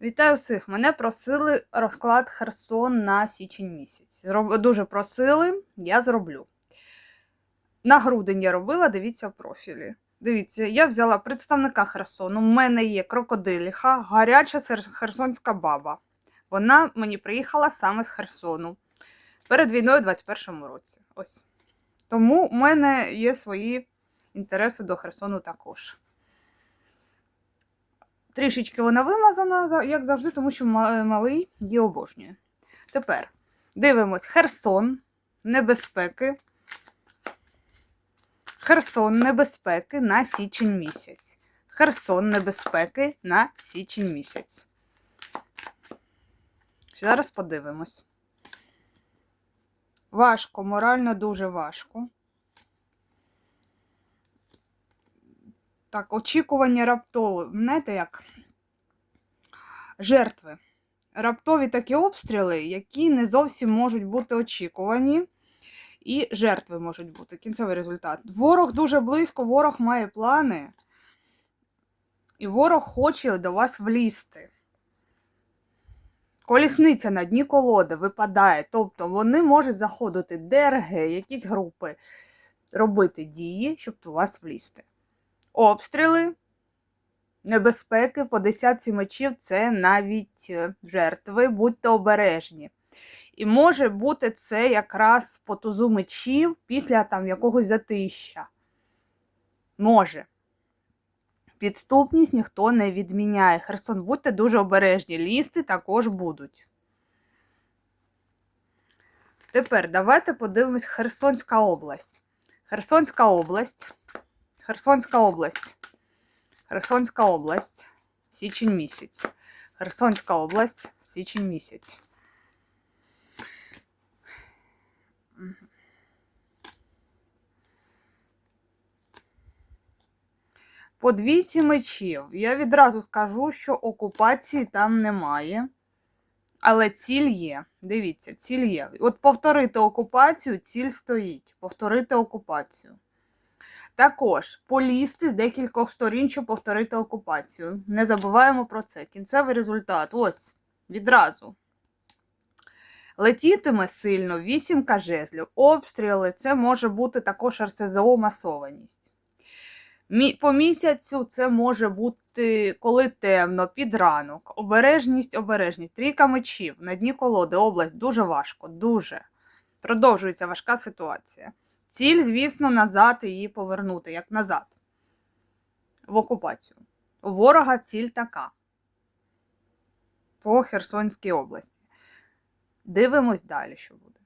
Вітаю всіх! Мене просили розклад Херсон на січень місяць. Дуже просили, я зроблю. На грудень я робила, дивіться в профілі. Дивіться, я взяла представника Херсону. У мене є крокодиліха, гаряча херсонська баба. Вона мені приїхала саме з Херсону перед війною у 21-му році. Ось. Тому у мене є свої інтереси до Херсону також. Трішечки вона вимазана, як завжди, тому що малий її обожнює. Тепер дивимось Херсон, небезпеки. Херсон небезпеки на січень місяць. Херсон небезпеки на січень місяць. Зараз подивимось. Важко, морально дуже важко. Так, очікування раптове. Знаєте як? Жертви. Раптові такі обстріли, які не зовсім можуть бути очікувані. І жертви можуть бути. Кінцевий результат. Ворог дуже близько, ворог має плани. І ворог хоче до вас влізти. Колісниця на дні колоди випадає. Тобто вони можуть заходити ДРГ, якісь групи, робити дії, щоб до вас влізти обстріли, небезпеки по десятці мечів це навіть е, жертви, будьте обережні. І може бути це якраз по тузу мечів після там якогось затища. Може. Підступність ніхто не відміняє. Херсон, будьте дуже обережні. Лізти також будуть. Тепер давайте подивимось Херсонська область. Херсонська область. Херсонська область. Херсонська область. Січень місяць. Херсонська область. Січень місяць. По двійці мечів. Я відразу скажу, що окупації там немає. Але ціль є. Дивіться, ціль є. От повторити окупацію, ціль стоїть. Повторити окупацію. Також полізти з декількох сторін, щоб повторити окупацію. Не забуваємо про це. Кінцевий результат. Ось відразу. Летітиме сильно, вісімка жезлів. Обстріли це може бути також РСЗО масованість. По місяцю це може бути коли темно, під ранок. Обережність, обережність. Трійка мечів на дні колоди, область дуже важко, дуже. Продовжується важка ситуація. Ціль, звісно, назад її повернути, як назад, в окупацію. У ворога ціль така по Херсонській області. Дивимось далі, що буде.